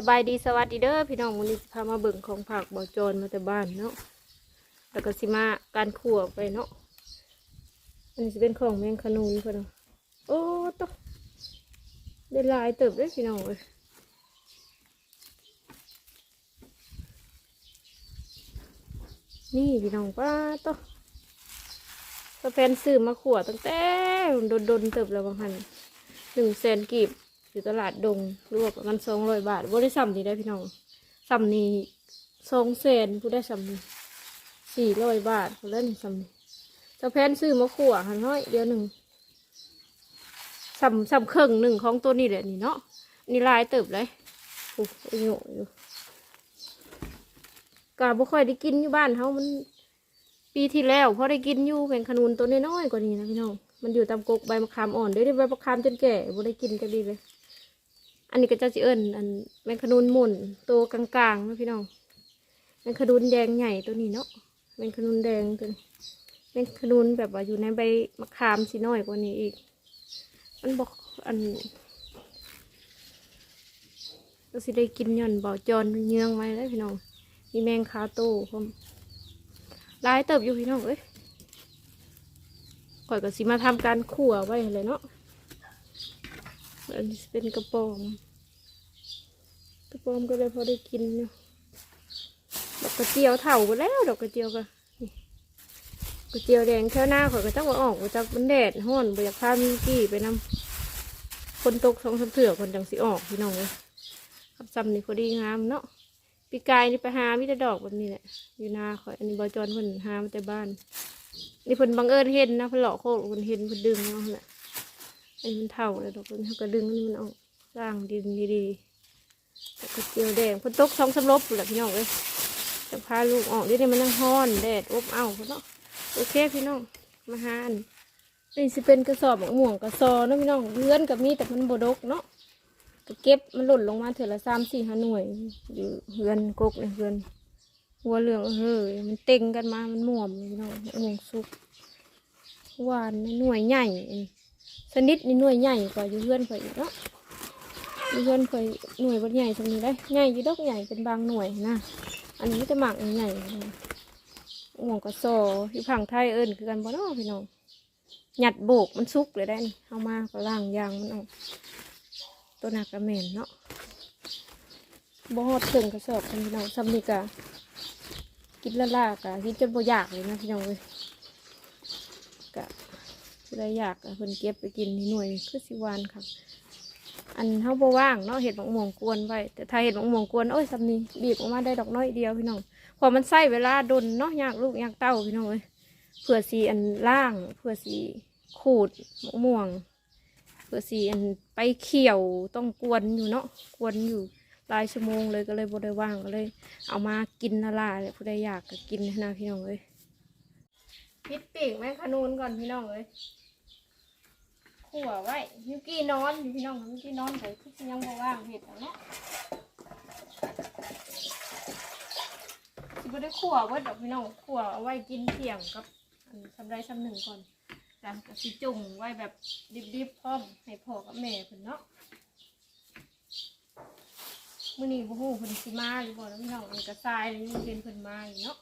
สบายดีสวัสดีเด้อพี่น้องวันนี้สิพามาเบิ่งของผักบ่อจรมาแต่บ้านเนาะแล้วก็สิมาการขั่วไปเนาะอันนี้จะเป็นของแมงขนุนพิ่นเนาะโอ้ตะได้ลายเติบเลยพี่น้องเอ้ยนี่พี่น้องป้าตะสแฟนซื้อมาขั่วตั้งแต่โดนๆเติบแล้วบางหันหนึ่งแสนกีบ อยู่ตลาดดงรวมประมาณสองร้อยบาทบ่ได้ซ้ำนี่ได้พี่น้องซ้ำนี่สองแสนผู้ได้ซ้ำนี่สี่ร้อยบาทผู้ได้นี่ซ้ำนี่เจแพนซื้อมาขั่วหันน้อยเดียวหนึ่งซ้ำซ้ำเครื่องหนึ่งของตัวนี้แหละนี่เนาะนี่ลายเติบเลยโอ้โหโง่อยู่กาบ่ค่อยได้กินอยู่บ้านเขามันปีที่แล้วพอได้กินอยู่เป็นขนุนตัวน้อยๆกว่านี้นะพี่น้อง มันอยู่ตามกกใบมะขามอ่อนเดี๋ยวได้ใบมะขามจนแก่บ่ได้กินกันดีเลย อันนี้ก็จะสิเอิญอันแมงขนุนหมุนตัวกลางๆนะพี่น้องแมงขนุนแดงใหญ่ตัวนี้เนาะแมงขนุนแดงตัวนี้แมงขนุนแบบว่าอยู่ในใบมะขามสีน้อยกว่านี้อีกมันบอกอันก็สิได้กินหย่อนบ่อจอนเยื้องไว้แล้วพี่น้องมีแมงคาโต้พร้อมลายเติบอยู่พี่น้องเอ้ยก่อยก็สิมาทำการขั่วไว้เลยเนาะ อันนี้เป็นกระป๋องกระป๋องก็เลยพอได้กินอยู่ดอกกระเจียวเถ่าไปแล้ว ดอกกระเจียวก็กระเจียวแดงแค่หน้าข่อยก็ต้องว่าออกจากมันแดดห้อนบอยากพามีกี้ไปนำคนตกสองสามเถื่อคนจังสิออกพี่น้องเลยครับซ้ำนี่พอดีงามเนาะปีกายนี่ไปหามิต่ดอกแบบนี้แหละอยู่นาข่อยอันนี้บอจอนเพิ่นหามาแต่บ้านนี่เพิ่นบังเอิญเห็นนะเพิ่นหลอโคกเพิ่นเห็นเพิ่นดึงเอาแหละันนี้มันเท่าเลยดอกมันเขาก็ดึงมันออกสร่างดินดีๆแล้วก็เจียวแดงพ้นตกสองสำลบแหละพี่น้องเอ้ยจะพาลูกออกเดี๋ยวนี้มันนั่งห้อนแดดอบอ้าวพี่น้องโอเคพี่น้องมาหาอันนี่สิเป็นกระสอบของม่วงกระสอนะพี่น้องเลื่อนกับมีแต่มันบดกเนาะก็เก็บมันหล่นลงมาเถอะละสามสี่ห้าหน่วยอยู่เฮือนกกเลยเฮือนหัวเหลืองเฮ้ยมันเต็งกันมามันม่วมพี่น้องหม่วงสุกหวานหน่วยใหญ่ ชนิดนี่หน่วยใหญ่กว่าอยู่เพื่อนข่อยอีกเนาะอยู่เพื่อนข่อยหน่วยบ่ใหญ่ตรงนี้ได้ใหญ่อยู่ดอกใหญ่เป็นบางหน่วยนะอันนี้จะหมักใหญ่หมวงกระโซอยู่ผังไทยเอิญคือกันบ่เนาะพี่น้องหยัดโบกมันซุกเลยได้นี่เอามาก็ล่างยางมันออกตัวหนักกระเหม็นเนาะบ่ฮอดถึงกระสอบกันพี่น้องซ้ำนี่กะกินละลากะกินจนบ่อยากเลยนะพี่น้องเลย ผู้ใดอยากเพิ่นเก็บไปกินนี่หน่วยคือสิวานค่ะ อันเฮาบ่ว่างเนาะเห็ดมะม่วงกวนไว้แต่ถ้าเห็ดมะม่วงกวนโอ้ยสำนี้บีบออกมาได้ดอกน้อยเดียวพี่น้องเพอมันใส่เวลาดนเนาะยากลูกยากเต้าพี่น้องเอ้ยเพื่อสีอันล่างเพื่อสีขูดมะม่วงเพื่อสีอันไปเขี่ยวต้องกวนอยู่เนาะกวนอยู่หลายชั่วโมงเลยก็เลยบ่ได้ว่างก็เลย เอามากินละลายเลยผู้ใดอยากก็กินนะพี่น้องเอ้ยพิดปีกแม่ขนูนก่อนพี่น้องเอ้ย ขัวไว้มิวกี้นอนอยู่พี่น้องมิวกี้นอนแต่ที่ยังบ่ว่างเห็ดแล้วเนาะสิบ่ได้ขัวไว้ดอกพี่น้องขัวเอาไว้กินเที่ยงกับอันทำได้ทำหนึ่งก่อนการกะสิจุ่งไว้แบบดิบๆพร้อมให้พ่อกับแม่เพิ่นเนาะมื้อนี้บ่ฮู้เพิ่นสิมาหรือบ่นะพี่น้องมันกระทรายเลยยังเห็นเพิ่นมาอยู่เนาะ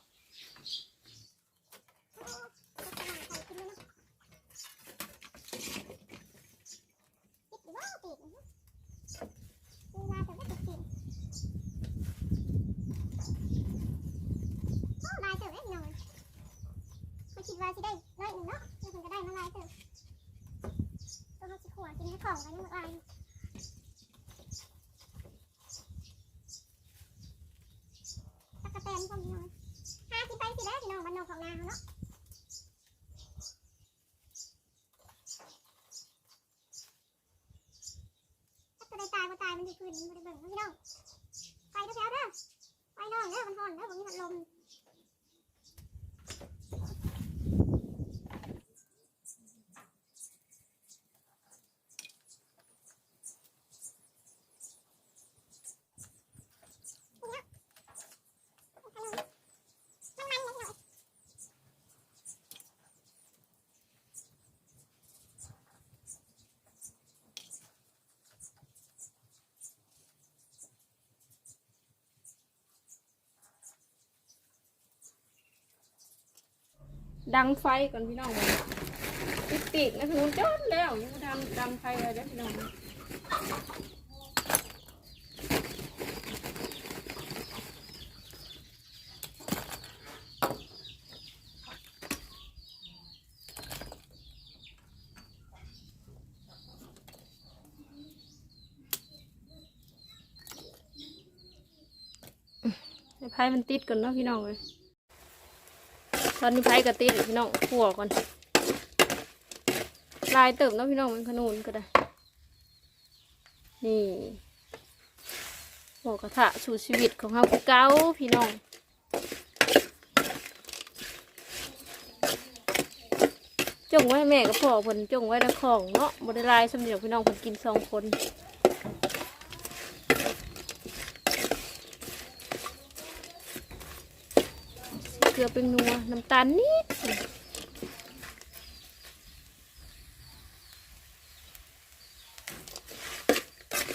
คิดว่าสิได้น้อยหนึ่งเนาะแล้วมันก็ได้มาลายเติบตัวเขาสิขวกินให้ของกันหมดลายตะกะแตนก็มีน้อยหาสิไปสิได้พี่น้องบ้านนอกของนาเขาเนาะถ้าตัวใดตายก็ตายมันจะคืนมันจะเบิ่งพี่น้องไปเด้อแถวเด้อไปน้องเด้อมันห่อนเด้อผมมีพัดลม น้ำมันเลยหน่อย ดังไฟก่อนพี่น้องเลยปิดนะพี่นุ่นจนแล้วยังบ่ทำดังไฟเลยนะพี่น้องให้ไฟมันติดก่อนเนาะพี่น้องเลย ตอนนี้ไฟกระติดพี่น้องขัวก่อนลายเติมเนาะพี่น้องมันขนุนก็ได้ นี่บอกกระทะสู่ชีวิตของเราเก้าพี่น้องจงไว้แม่กับพ่อเพิ่นจงไว้ในของเนาะบริลายสำเนียงพี่น้องเพิ่นกินสองคน เกลือเป็นนัวน้ำตาลนิด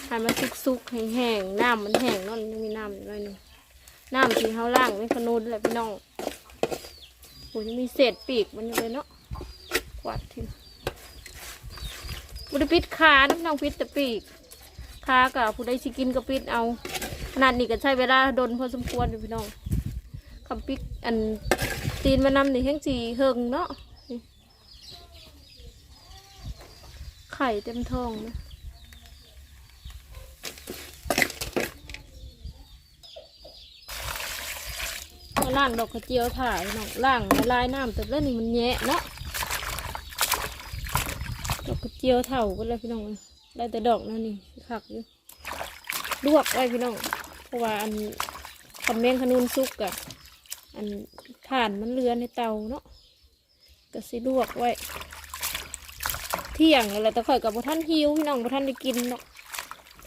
ให้มันสุกๆแห้งๆน้ำมันแห้งนั่นยังมีน้ำอยู่หน่อยหนึงน้ำที่เขาล่างไม่ขนุนแหละพี่น้องโอ้ยมีเศษปีกมันอยู่เลยเนาะกวาดทิ้งบุได้ปิดขาน้ำน้องปิดแต่ปีกขากับผู้ใดสิกินก็ปิดเอาขนาดนี้ก็ใช้เวลาโดนพอสมควรอยู่พี่น้อง คำปิกอันตีนมานำนี่แห้งสีเฮงเนาะไข่เต็มท้องนะล่างดอกกระเจียวถ่ายน้องล่างละลายน้ำแต่แล้วนี่มันแยะเนาะดอกกระเจียวเถ่าก็เลยพี่น้องได้แต่ดอกนั่นนี่ขักอยู่ลวกไว้พี่น้องเพราะว่าอันคำเมงขนุนซุกอะ อันถ่านมันเรือในเตาเนาะก็สิลวกไว้ เที่ยงอะไรแต่ข่อยกับพ่ท่านหิวพี่น้องพ่ท่านได้กินเนาะ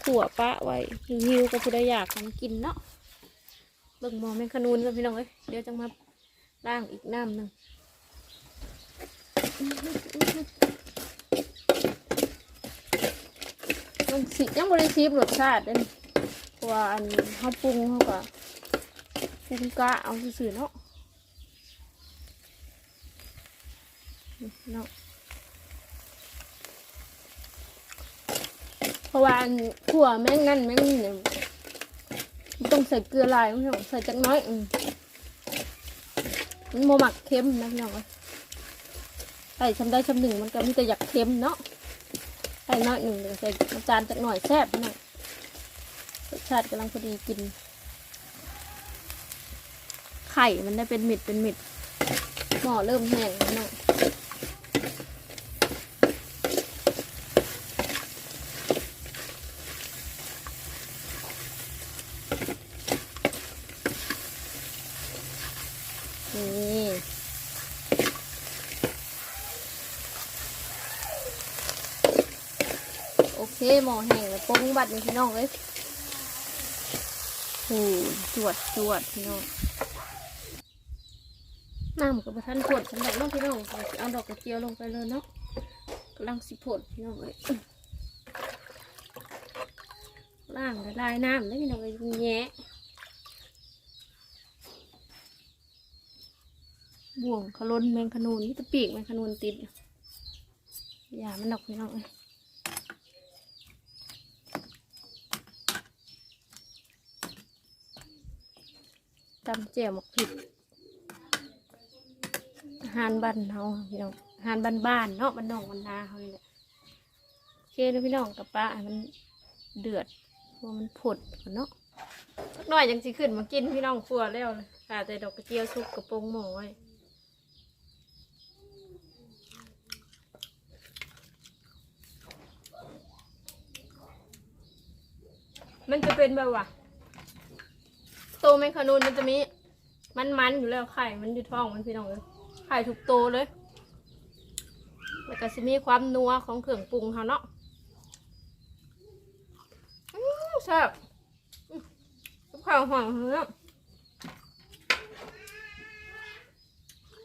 ขั่วปะไว้หิวกับผู้ใดอยากมันกินเนาะเบิ่งมองแมงขนุนกันพี่น้องเอ้ยเดี๋ยวจังมาล้างอีกน้ำหนึ่งมันสิยังบริซีรสชาติเลยเพราะว่าอันเขาปรุงเขาก็ ปรุงกะเอาสื่อเนาะเนาะเพราะว่าขั่วแม่งนั่นแม่งนี่เนี่ยต้องใส่เกลือลายไม่ใช่หรอใส่จักน้อยอืมมันโมหมักเค็มนะพี่น้องใส่ชำได้ชำหนึ่งมันก็มีแต่อยากเค็มเนาะใส่น้อยหนึ่งเดี๋ยวใส่น้ำตาลจักหน่อยแซ่บหน่อยรสชาติกำลังพอดีกิน ไข่มันได้เป็นเม็ดเป็นเม็ดหม้อเริ่มแห้งแล้วเนาะนี่โอเคหม้อแห้งแล้วปรุงบัดนี่พี่น้องเอ้ยโอ้จวดจวดพี่น้อง น้ำกับท่านผดสำหรับน้องพี่น้องเอาดอกกระเจียวลงไปเลยเนาะกำลังสิผดพี่น้องเลยล่างละลายน้ำแล้วพี่น้องเลยแงะบ่วงขลนแมงขนูนนี่ตะปีกแมงขนูนติดอย่ามันดอกพี่น้องเลยตำเจียวหมกผิด หารบ้านเฮาพี่น้องอาหารบ้านบ้านๆเนาะบ้านนอกบ้านนาเฮานี่แหละโอเคเด้อพี่น้องกับป้ามันเดือดเพรามันผดเนาะสักหน่อยจังสิขึ้นมากินพี่น้องครัวแล้วเลยค่ะแต่ดอกกระเจียวสุกกระโปรงหมูไว้มันจะเป็นแบบว่าโตแมงคานูนมันจะมีมันมันๆอยู่แล้วไข่ มันอยู่ท้องมันพี่น้องเลย ข่ถูกโตเลยแล้วก็จะมีความนัวของเครื่องปรุงเขาเนาะอื้อแซ่บอื้อกับข้าวหอมเนาะ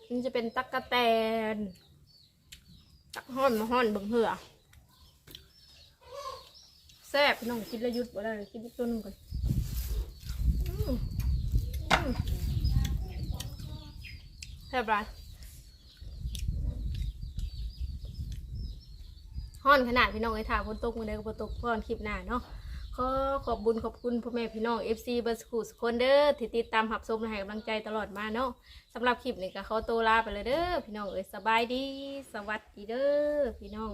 มันจะเป็นตักกะแตน ตักห่อนมาห่อนเบังเหือแซ่บพี่น้องกินแล้วหยุดบ่ได้กินอีกตัวหนึงก่อนอื้ออื้อแซ่บไร ฮ้อนขนาดพี่น้องไอ้ถามฝนตกมือใดก็ฝนตกก่อนคลิปหน้าเนาะขอขอบบุญขอบคุณพ่อแม่พี่น้อง FC เบอร์สคูสคนเด้อที่ติดตามหับชมและให้กำลังใจตลอดมาเนาะสำหรับคลิปนี้ก็ขอตัวลาไปเลยเด้อพี่น้องเอ้ยสบายดี สวัสดีเด้อพี่น้อง